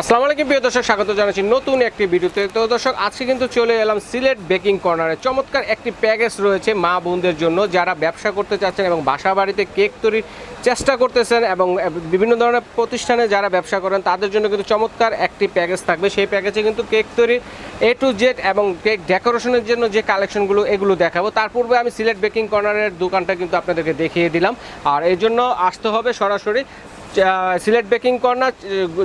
আসসালামু আলাইকুম, প্রিয় দর্শক, স্বাগত জানাচ্ছি নতুন একটি ভিডিওতে। তো দর্শক, আজকে কিন্তু চলে এলাম সিলেট বেকিং কর্নারে। চমৎকার একটি প্যাকেজ রয়েছে মা বোনদের জন্য, যারা ব্যবসা করতে চাচ্ছেন এবং বাসা বাড়িতে কেক তৈরির চেষ্টা করতেছেন এবং বিভিন্ন ধরনের প্রতিষ্ঠানে যারা ব্যবসা করেন, তাদের জন্য কিন্তু চমৎকার একটি প্যাকেজ থাকবে। সেই প্যাকেজে কিন্তু কেক তৈরি এ টু জেড এবং কেক ডেকোরেশনের জন্য যে কালেকশনগুলো, এগুলো দেখাবো। তার পূর্বে আমি সিলেট বেকিং কর্নারের দোকানটা কিন্তু আপনাদেরকে দেখিয়ে দিলাম। আর এই জন্য আসতে হবে সরাসরি সিলেট বেকিং কর্নার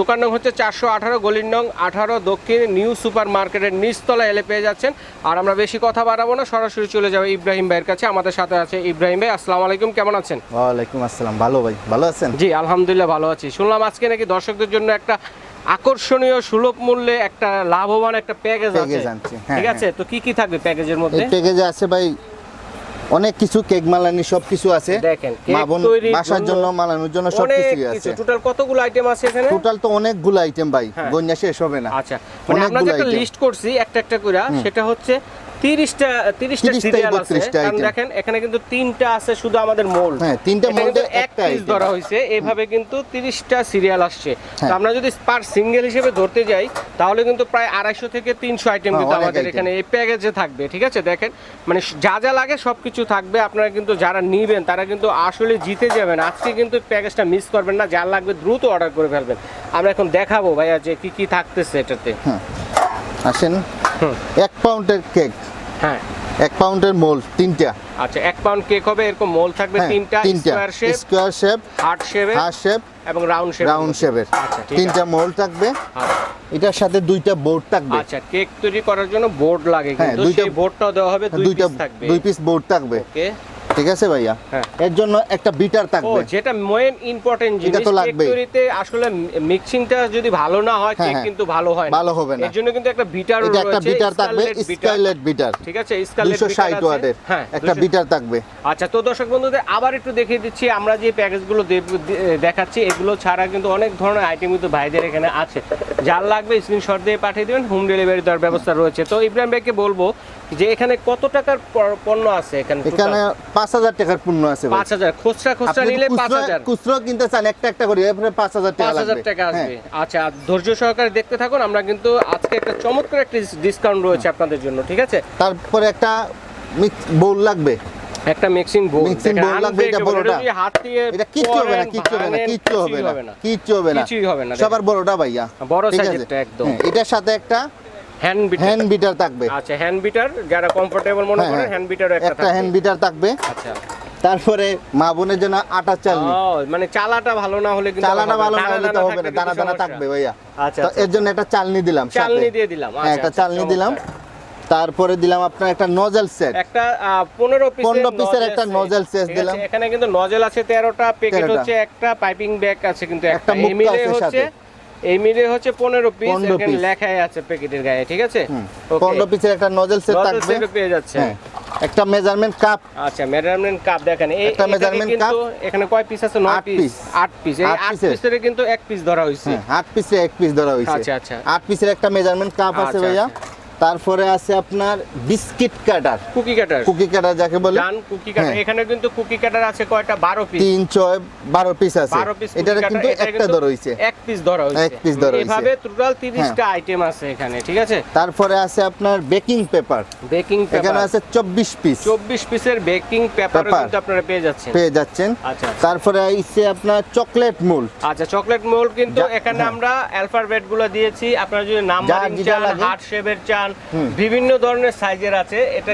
দোকান নং হচ্ছে চারশো আঠারো গলির নং আঠারো দক্ষিণ নিউ সুপার মার্কেটের নিচতলা এলে পেয়ে যাচ্ছেন। আর আমরা বেশি কথা বাড়াবো না সরাসরি চলে যাব ইব্রাহিম ভাইয়ের কাছে। আমাদের সাথে আছে ইব্রাহিম ভাই আসসালামু আলাইকুম কেমন আছেন? ওয়ালাইকুম আসসালাম ভালো ভাই ভালো আছেন? জি আলহামদুলিল্লাহ ভালো আছি। শুনলাম আজকে নাকি দর্শকদের জন্য একটা আকর্ষণীয় সুলভ মূল্যে একটা লাভবান একটা প্যাকেজ আছে। হ্যাঁ, ঠিক আছে তো কি কি থাকবে প্যাকেজের মধ্যে? প্যাকেজে আছে ভাই অনেক কিছু কেক মালানি সব কিছু আছে। দেখেন, মা বোন তৈরির বাসার জন্য মালানোর জন্য সব কিছু আছে। টোটাল কতগুলো আইটেম আছে এখানে? টোটাল তো অনেকগুলো আইটেম ভাই হ্যাঁ। গন্যা শেষ হবে না। আচ্ছা মানে আমরা যে অনেকগুলো একটা item। লিস্ট করছি একটা একটা করে সেটা হচ্ছে তিরিশটা তিরিশটা 30টা, সিরিয়াল আছে। কারণ দেখেন এখানে কিন্তু তিনটা আছে শুধু আমাদের মোল হ্যাঁ, তিনটা একটা পিস ধরা হয়েছে। এইভাবে কিন্তু তিরিশটা সিরিয়াল আসছে। তো হ্যাঁ। আমরা যদি পার সিঙ্গেল হিসেবে ধরতে যাই তাহলে কিন্তু প্রায় আড়াইশো থেকে তিনশো আইটেম হ্যাঁ, কিন্তু আমাদের এখানে এই প্যাকেজে থাকবে ঠিক আছে? দেখেন মানে যা যা লাগে সব কিছু থাকবে। আপনারা কিন্তু যারা নিবেন তারা কিন্তু আসলে জিতে যাবেন। আজকে কিন্তু প্যাকেজটা মিস করবেন না। যা লাগবে দ্রুত অর্ডার করে ফেলবেন। আমরা এখন দেখাবো ভাইয়া যে কি কি থাকতেছে এটাতে। আসেন। হুম। এক পাউন্ডের কেক হ্যাঁ। এক পাউন্ডের মোল তিনটা। আচ্ছা এক পাউন্ড কেক হবে এরকম মোল থাকবে হ্যাঁ, তিনটা তিনটা। Square shape square shape heart শেপে হার শেপ এবং রাউন্ড শেপ রাউন্ড শেপের আচ্ছা তিনটা মোল থাকবে। আচ্ছা। এটার সাথে দুইটা বোর্ড থাকবে। আচ্ছা কেক তৈরি করার জন্য বোর্ড লাগে হ্যাঁ, কিন্তু সেই বোর্ডটাও দেওয়া হবে দুই পিস থাকবে। দুই পিস বোর্ড থাকবে। ওকে ঠিক আছে ভাইয়া? হ্যাঁ। এর জন্য একটা বিটার থাকবে। যেটা মেইন ইম্পর্টেন্ট এটা জিনিস তো কেক লাগবেই। তৈরিতে আসলে মিক্সিংটা যদি ভালো না হয় হ্যাঁ, কেক হ্যাঁ। কিন্তু ভালো হয় না। ভালো হবে না। এর জন্য কিন্তু একটা বিটার এটা একটা বিটার থাকবে স্কাইলেট বিটার ঠিক আছে দুশো ষাট ওয়াটের হ্যাঁ একটা বিটার থাকবে। আচ্ছা তো দর্শক বন্ধুদের আবার একটু দেখিয়ে দিচ্ছি আমরা যে প্যাকেজগুলো দেখাচ্ছি এগুলো ছাড়া কিন্তু অনেক ধরনের আইটেম কিন্তু ভাইদের এখানে আছে। যার লাগবে স্ক্রিনশট দিয়ে পাঠিয়ে দেবেন হোম ডেলিভারি দেওয়ার ব্যবস্থা রয়েছে। তো ইব্রাহিম ভাইকে বলব যে এখানে কত টাকার পণ্য আছে এখানে এখানে পাঁচ হাজার টাকার পণ্য আছে ভাই। পাঁচ হাজার খুচরা খুচরা নিলে যদি পাঁচ খুচরো- হাজার। খুচরো কিনতে চান একটা একটা করে এরপরে পাঁচ হাজার টাকা লাগবে। টাকা আসবে। হ্যাঁ। আচ্ছা ধৈর্য সহকারে দেখতে থাকুন আমরা কিন্তু আজকে একটা চমৎকার একটা ডিসকাউন্ট রয়েছে আপনাদের জন্য ঠিক আছে? তারপরে একটা বোল লাগবে। একটা মিক্সিং বোর্ড Mixing bowl লাগবে, এটা বড়টা। হাত দিয়ে এটা কিচ্ছু হবে না কিচ্ছু হবে না কিচ্ছু হবে না কিচ্ছু হবে না। সবার বড়টা ভাইয়া। বড় সাইজেরটা একদম। হ্যাঁ, এটার সাথে একটা হ্যান্ড বিটার হ্যান্ড বিটার থাকবে। আচ্ছা হ্যান্ড বিটার যারা কমফোর্টেবল মনে হ্যাঁ, করেন হ্যাঁ। হ্যান্ড বিটারও একটা একটা হ্যান্ড বিটার থাকবে। আচ্ছা। তারপরে মা বোনের জন্য আটা চালনি। মানে চালাটা ভালো না হলে কিন্তু চালাটা ভালো না হলে তো হবে না। দানা দানা থাকবে ভাইয়া। আচ্ছা তো আচ্ছা। এর জন্য একটা চালনি দিলাম চালনি দিয়ে দিলাম। হ্যাঁ আচ্ছা, একটা আচ্ছা, চালনি দিলাম। তারপরে দিলাম আপনার একটা নজেল সেট একটা আহ, পনেরো পিসের 15 পিসের একটা ঠিক আছে, দিলাম। এখানে কিন্তু নজেল আছে তেরোটা প্যাকেট হচ্ছে একটা পাইপিং ব্যাগ আছে কিন্তু একটা। মিলে হচ্ছে। এই মিলে হচ্ছে পনেরো পিস এখানে লেখাই আছে প্যাকেটের গায়ে ঠিক আছে? Okay. পনেরো পিসের একটা নজল সেট থাকবে। নজল পেয়ে যাচ্ছে। হ্যাঁ। একটা মেজারমেন্ট কাপ আচ্ছা মেজারমেন্ট কাপ দেখেন। এই একটা এখানে কাপ এখানে কয় পিস আছে? নয় আট পিস piece। আট পিস এই আট আট পিসের কিন্তু এক পিস ধরা হয়েছে। হ্যাঁ আট পিসে এক পিস ধরা হয়েছে। আচ্ছা, আচ্ছা। আট পিসের একটা মেজারমেন্ট কাপ আছে আচ্ছা, ভাইয়া। আচ্ছা। তারপরে আছে আপনার biscuit cutter. Cookie cutter. Cookie cutter যাকে বলে। ডান কুকি কাটার। হ্যাঁ। এখানে কিন্তু কুকি কাটার আছে কয়টা? বারো পিস তিন ছয় বারো পিস আছে। বারো পিস এটার কিন্তু একটা ধরা হয়েছে এক পিস ধরা হয়েছে এক পিস ধরা। হ্যাঁ। এভাবে টোটাল তিরিশটা আইটেম আছে এখানে ঠিক আছে? তারপরে আছে আপনার বেকিং পেপার বেকিং পেপার এখানে আছে চব্বিশ পিস চব্বিশ পিসের বেকিং পেপার কিন্তু আপনারা পেয়ে যাচ্ছেন। পেয়ে যাচ্ছেন। আচ্ছা আচ্ছা। তারপরে আইছে আপনার চকলেট মোল্ড আচ্ছা চকলেট মোল্ড কিন্তু এখানে হ্যাঁ। আমরা অ্যালফাবেটগুলো দিয়েছি। আপনারা যদি নাম্বারিং চান হার্ট শেপের চান বিভিন্ন ধরনের সাইজের আছে। এটা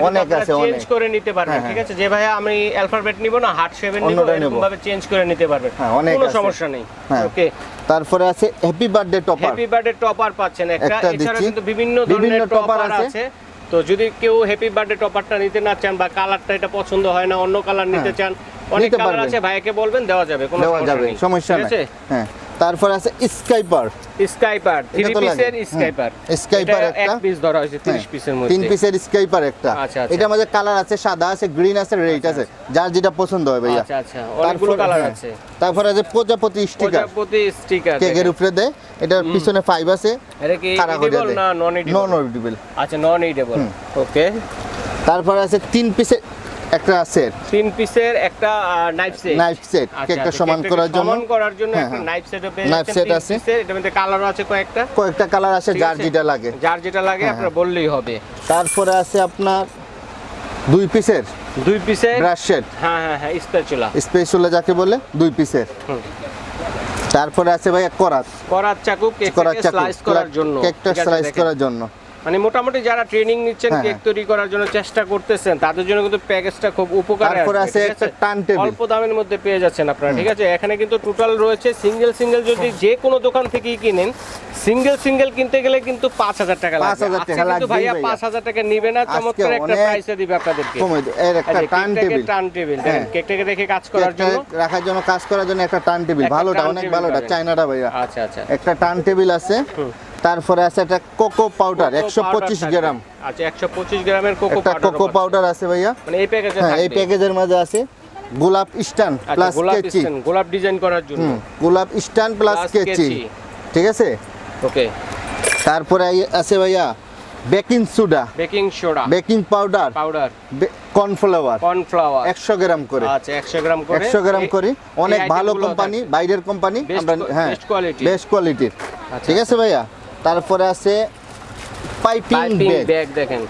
চেঞ্জ করে নিতে পারবেন হ্যাঁ, ঠিক আছে? যে ভাইয়া আমি অ্যালফাবেট নিব না হার্ট শেপের নিব এরকম ভাবে চেঞ্জ করে নিতে পারবেন। হ্যাঁ, কোনো সমস্যা নেই। হ্যাঁ। ওকে তারপরে আছে happy birthday topper happy birthday topper পাচ্ছেন একটা। এছাড়া কিন্তু বিভিন্ন ধরনের টপার আছে। তো যদি কেউ হ্যাপি বার্থডে টপারটা নিতে না চান বা কালারটা এটা পছন্দ হয় না অন্য কালার নিতে চান অনেক কালার। আছে ভাইকে বলবেন দেওয়া যাবে কোনো সমস্যা নেই। সমস্যা নাই। হ্যাঁ। তারপর আছে স্কাইপার। স্কাইপার থ্রি এটা তো লাগে। পিসের হ্যাঁ। স্কাইপার Skyper এক পিস ধরা হয়েছে 30 হ্যাঁ, পিসের তিন মধ্যে। পিসের স্কাইপার একটা। আচ্ছা, আচ্ছা। এটার মধ্যে কালার আছে সাদা আছে গ্রিন আছে রেড আছে। যার যেটা পছন্দ হয় ভাইয়া। আচ্ছা আচ্ছা। অনেকগুলো কালার হ্যাঁ, আছে। তারপর আছে প্রজাপতি স্টিকার প্রজাপতি স্টিকার কেকের উপরে দেয় এটার পিছনে ফাইভ আছে। এটা কি এডিবল না নন এডিবল নন অডিবল আচ্ছা নন এডিবল ওকে তারপর আছে তিন পিসের একটা সেট তিন পিসের একটা নাইফ সেট নাইফ সেট কেকটা সমান করার জন্য? সমান করার জন্য হ্যাঁ, একটা হ্যাঁ। নাইফ সেটও Knife set আছে। এটার মধ্যে কালারও আছে কয়েকটা। কয়েকটা কালার আছে যার যেটা লাগে। যার যেটা লাগে হ্যাঁ, আপনার বললেই হবে। তারপরে আছে আপনার দুই পিসের দুই পিসের ব্রাশ সেট হ্যাঁ হ্যাঁ হ্যাঁ স্প্যাচুলা স্পেশাল যাকে বলে দুই পিসের তারপরে আছে ভাই করাত। চাকু করাত চাকু স্লাইস করার জন্য। কেকটা স্লাইস করার জন্য। মানে মোটামুটি যারা ট্রেনিং নিচ্ছেন হ্যাঁ, কেক হ্যাঁ। তৈরি করার জন্য চেষ্টা করতেছেন তাদের জন্য কিন্তু প্যাকেজটা খুব উপকার আছে একটা turntable। অল্প দামের মধ্যে পেয়ে যাচ্ছেন আপনারা ঠিক আছে এখানে কিন্তু টোটাল রয়েছে সিঙ্গেল সিঙ্গেল যদি যে কোনো দোকান থেকেই কিনেন সিঙ্গেল সিঙ্গেল কিনতে গেলে কিন্তু পাঁচ হাজার টাকা লাগবে 5,000 আজকে টাকা কিন্তু ভাইয়া ভাইয়া। পাঁচ হাজার টাকা নিবে না চমৎকার একটা প্রাইসে দিবে আপনাদেরকে। এর একটা টার্ন টেবিল টার্ন টেবিল হ্যাঁ। কেকটাকে রেখে কাজ করার জন্য রাখার জন্য কাজ করার জন্য একটা টান টেবিল ভালোটা অনেক ভালোটা। চাইনাটা ভাইয়া আচ্ছা আচ্ছা একটা টার্ন টেবিল আছে। তারপরে আছে একটা কোকো পাউডার কোকো একশো powder পঁচিশ থাকবে। গ্রাম। আচ্ছা গ্রামের কোকো পাউডার কোকো পাউডার আছে ভাইয়া। মানে এই প্যাকেজে হ্যাঁ এই প্যাকেজের মধ্যে আছে গোলাপ আচ্ছা প্লাস গোলাপ কেচি। গোলাপ ডিজাইন করার জন্য। গোলাপ স্টান প্লাস কেচি। ঠিক আছে? ওকে। তারপরে আছে ভাইয়া baking soda. Baking soda. Baking powder. Powder. Cornflour. Cornflour. একশো গ্রাম করে। আচ্ছা একশো গ্রাম করে। একশো গ্রাম এই- করে। অনেক ভালো কোম্পানি বাইরের কোম্পানি আমরা হ্যাঁ best quality। বেস্ট কোয়ালিটির আচ্ছা, ঠিক আছে ভাইয়া? তারপরে আছে পাইপিং ব্যাগ। দেখেন।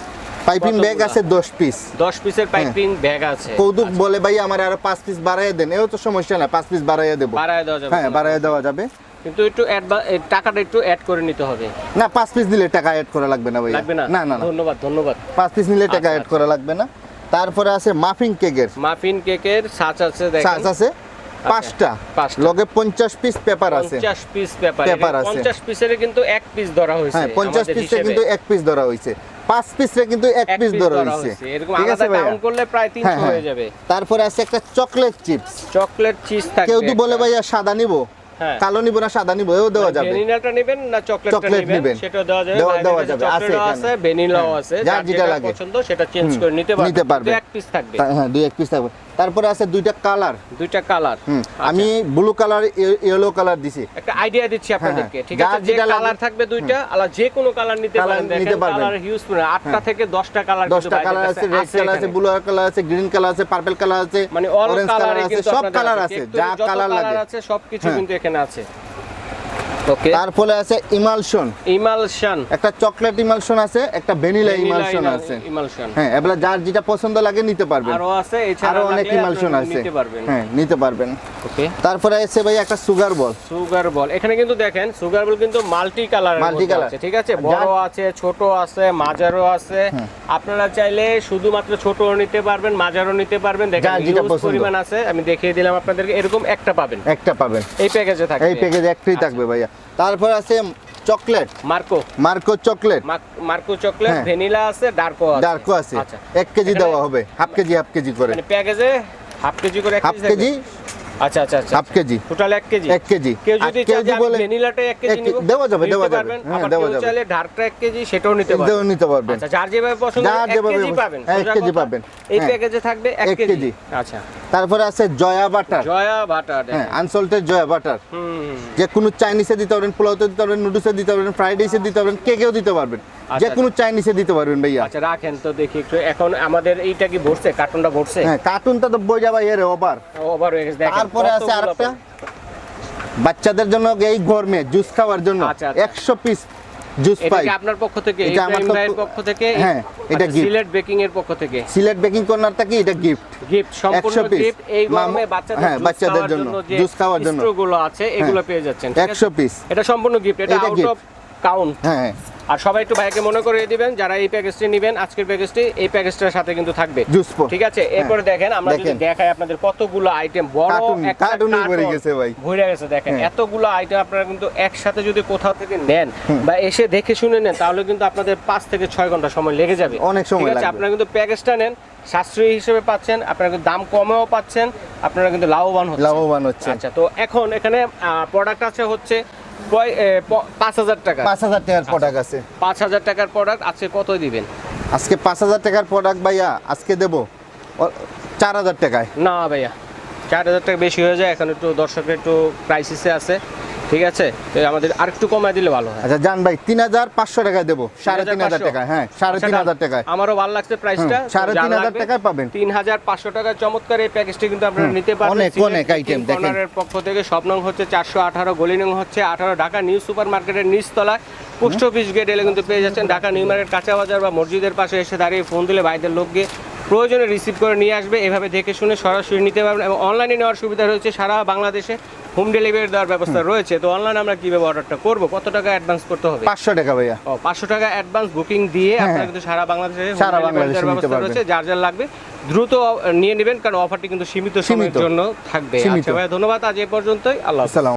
পাইপিং ব্যাগ আছে দশ পিস 10 পিসের পাইপিং ব্যাগ আছে। কৌতুক বলে ভাই আমার আরও পাঁচ পিস বাড়াইয়া দেন। এও তো সমস্যা না পাঁচ পিস বাড়াইয়া দেবো। বাড়ায় দেওয়া যাবে। হ্যাঁ বাড়াইয়া দেওয়া যাবে। কিন্তু একটু টাকাটা একটু অ্যাড করে নিতে হবে। না পাঁচ পিস দিলে টাকা অ্যাড করা লাগবে না ভাইয়া। লাগবে না? না না ধন্যবাদ ধন্যবাদ। পাঁচ পিস নিলে টাকা আচ্ছা, অ্যাড করা লাগবে না। তারপরে আছে মাফিং কেকের মাফিন কেকের সাচ আছে দেখেন। চার্জ আছে। পাঁচটা। পাঁচটা। লগে পঞ্চাশ পিস পেপার আছে। 50 পিস পেপার আছে। 50 পিসের কিন্তু এক পিস ধরা হয়েছে হ্যাঁ পঞ্চাশ আমাদের পিসে কিন্তু এক পিস ধরা হয়েছে। পাঁচ পিসে কিন্তু এক পিস ধরা হয়েছে। ঠিক আছে কাউন্ট করলে প্রায় 300 হ্যাঁ, হ্যাঁ। হয়ে। যাবে। তারপরে আছে একটা চকলেট চিপস চকলেট চিজ থাকবে কেউ যদি বলে ভাইয়া সাদা নিব। হ্যাঁ। কালো নিব না সাদা নিব এও দেওয়া যাবে। ভ্যানিলাটা নেবেন না চকলেটটা চকলেট নেবেন। সেটা দেওয়া যাবে। দেওয়া- যাবে, আছে আছে ভ্যানিলাও আছে। যার যেটা লাগে। পছন্দ সেটা চেঞ্জ করে নিতে পারবেন। নিতে পারবে। এক পিস থাকবে। হ্যাঁ দুই এক পিস থাকবে। তারপরে আছে দুইটা কালার। দুইটা কালার। আমি ব্লু কালার ইয়েলো কালার দিছি। একটা আইডিয়া দিচ্ছি আপনাদেরকে ঠিক আছে? যে কালার থাকবে দুইটা আলাদা যে কোনো কালার নিতে পারেন নিতে দেখেন পারবেন। কালার হিউজ পুরো আটটা থেকে 10টা কালার দশটা কালার আছে রেড কালার আছে ব্লু কালার আছে গ্রিন কালার আছে পার্পল কালার আছে মানে অল অরেঞ্জ কালার আছে সব কালার আছে। যা কালার লাগে। আছে সবকিছু হ্যাঁ। কিন্তু এখানে আছে। ওকে তারপরে আছে ইমালশন। ইমালশন। একটা চকলেট ইমালশন আছে একটা ভ্যানিলা ইমালশন আছে। ইমালশন। হ্যাঁ এবার যার যেটা পছন্দ লাগে নিতে পারবেন। আরও আছে এছাড়া আরও অনেক ইমালশন আছে। নিতে পারবেন। হ্যাঁ নিতে পারবেন। ওকে তারপরে আছে ভাই একটা সুগার বল। Sugar ball. এখানে কিন্তু দেখেন সুগার বল কিন্তু মাল্টি কালার colour। আছে ঠিক আছে? বড় আছে ছোট আছে মাঝারও আছে। আপনারা চাইলে শুধুমাত্র ছোট নিতে পারবেন মাঝারও নিতে পারবেন। দেখেন যেটা পরিমাণ আছে আমি দেখিয়ে দিলাম আপনাদেরকে এরকম একটা পাবেন। একটা পাবেন। এই প্যাকেজে থাকবে। এই প্যাকেজ একটাই আচ্ছা। থাকবে ভাইয়া। তারপর আছে চকলেট। মার্কো। মার্কো চকলেট। মার্কো চকলেট হ্যাঁ। ভ্যানিলা আছে ডার্কো আছে। ডার্কো আছে। আচ্ছা। এক কেজি দেওয়া হবে। হাফ কেজি হাফ কেজি করে। মানে প্যাকেজে হাফ কেজি করে হাফ কেজি? আচ্ছা আচ্ছা আচ্ছা হাফ কেজি। টোটাল এক কেজি? এক কেজি। কেউ যদি বলে ভ্যানিলাটা এক কেজি নিব দেওয়া যাবে, দেওয়া যাবে। হ্যাঁ, দেওয়া যাবে। চাইলে ডার্কটা এক কেজি সেটাও নিতে পারবেন। নিতে পারবেন। আচ্ছা যার যেভাবে পছন্দ যার এক যেভাবে কেজি পাবেন। হ্যাঁ, এক সোজা কেজি পাবেন। এই হ্যাঁ। প্যাকেজে থাকবে এক এক কেজি। কেজি। আচ্ছা। তারপরে আছে জয়া বাটার। জয়া বাটার হ্যাঁ আনসল্টেড জয়া বাটার। হুম যে কোনো চাইনিসে দিতে পারবেন পোলাওতে দিতে পারবেন নুডলসে দিতে পারবেন ফ্রাইড রাইসে দিতে পারবেন কেকেও দিতে পারবেন। আচ্ছা, যে কোনো চাইনিসে দিতে পারবেন ভাইয়া। আচ্ছা রাখেন তো দেখি একটু। এখন আমাদের এইটা কি ভরছে? কার্টুনটা ভরছে? হ্যাঁ কার্টুনটা তো বই যাবা এর ওভার। ওভার হয়ে গেছে। দেখেন তারপরে আছে আরেকটা। বাচ্চাদের জন্য এই গরমে জুস খাওয়ার জন্য। আচ্ছা, আচ্ছা। একশো পিস জুস পাই কি আপনার পক্ষ থেকে এটা আমার পক্ষ- থেকে? হ্যাঁ, এটা gift। সিলেট বেকিং এর পক্ষ থেকে। সিলেট বেকিং কর্নার থেকে এটা গিফট গিফট সম্পূর্ণ গিফট এই গরমে বাচ্চাদের হ্যাঁ, বাচ্চাদের জন্য, juice খাওয়ার জন্য। straw গুলো আছে এগুলো পেয়ে যাচ্ছেন ঠিক আছে? একশো পিস এটা সম্পূর্ণ গিফট এটা এটা আউট অফ কাউন্ট হ্যাঁ হ্যাঁ। আর সবাই একটু ভাইকে মনে করে দিবেন যারা এই প্যাকেজটি নেবেন আজকের প্যাকেজটি এই প্যাকেজটার সাথে কিন্তু থাকবে। ঠিক আছে? এরপরে দেখেন আমরা যদি দেখাই আপনাদের কতগুলো আইটেম বড় একটা কার্টুনে ভরে গেছে ভাই। ভরে গেছে দেখেন। হ্যাঁ। এতগুলো আইটেম আপনারা কিন্তু একসাথে যদি কোথাও থেকে নেন বা এসে দেখে শুনে নেন তাহলে কিন্তু আপনাদের পাঁচ থেকে ছয় ঘণ্টা সময় লেগে যাবে। অনেক সময় ঠিক আছে? আপনারা কিন্তু প্যাকেজটা নেন সাশ্রয়ী হিসেবে পাচ্ছেন আপনারা কিন্তু দাম কমেও পাচ্ছেন আপনারা কিন্তু লাভবান হচ্ছেন। লাভবান হচ্ছে আচ্ছা তো এখন এখানে প্রোডাক্ট আছে হচ্ছে পাঁচ হাজার টাকা? পাঁচ হাজার টাকার প্রোডাক্ট আছে। পাঁচ হাজার টাকার প্রোডাক্ট আজকে কত দিবেন? আজকে পাঁচ হাজার টাকার প্রোডাক্ট ভাইয়া আজকে দেবো। চার হাজার টাকায়। না ভাইয়া চার হাজার টাকা বেশি হয়ে যায়। এখন একটু দর্শকের একটু ক্রাইসিসে আছে। ঠিক আছে? আমাদের আরেকটু কমায় দিলে ভালো হয়। আচ্ছা জান ভাই তিন হাজার পাঁচশো টাকায় দেবো। সাড়ে তিন হাজার 3500 টাকায় হ্যাঁ সাড়ে তিন আচ্ছা, হাজার টাকায়। আমারও ভালো লাগছে প্রাইসটা সাড়ে তিন হাজার টাকায় পাবেন। তিন হাজার পাঁচশো টাকার চমৎকার এই প্যাকেজটি কিন্তু আপনারা নিতে পারবেন। অনেক, অনেক item, দেখেন। পক্ষ থেকে সব নং হচ্ছে চারশো আঠারো গলি নং হচ্ছে আঠারো ঢাকা নিউ সুপার মার্কেটের নিচতলায় পোস্ট অফিস গেট এলে কিন্তু পেয়ে যাচ্ছেন ঢাকা নিউ মার্কেট কাঁচা বাজার বা মসজিদের পাশে এসে দাঁড়িয়ে ফোন দিলে বাইদের লোককে প্রয়োজনে রিসিভ করে নিয়ে আসবে। এভাবে দেখে শুনে সরাসরি নিতে পারবেন এবং অনলাইনে নেওয়ার সুবিধা রয়েছে। সারা বাংলাদেশে হোম ডেলিভারি দেওয়ার ব্যবস্থা রয়েছে। তো অনলাইনে আমরা কীভাবে অর্ডারটা করব? কত টাকা অ্যাডভান্স করতে হবে? পাঁচশো টাকা ভাইয়া। ও পাঁচশো টাকা অ্যাডভান্স বুকিং দিয়ে হ্যাঁ, আপনারা হ্যাঁ। কিন্তু সারা বাংলাদেশে সারা বাংলাদেশে নিতে ব্যবস্থা পারবেন। রয়েছে। যার যার লাগবে দ্রুত নিয়ে নেবেন কারণ অফারটি কিন্তু সীমিত সময়ের সীমিত। জন্য থাকবে। আচ্ছা ভাইয়া ধন্যবাদ। আজ এ পর্যন্তই। আল্লাহ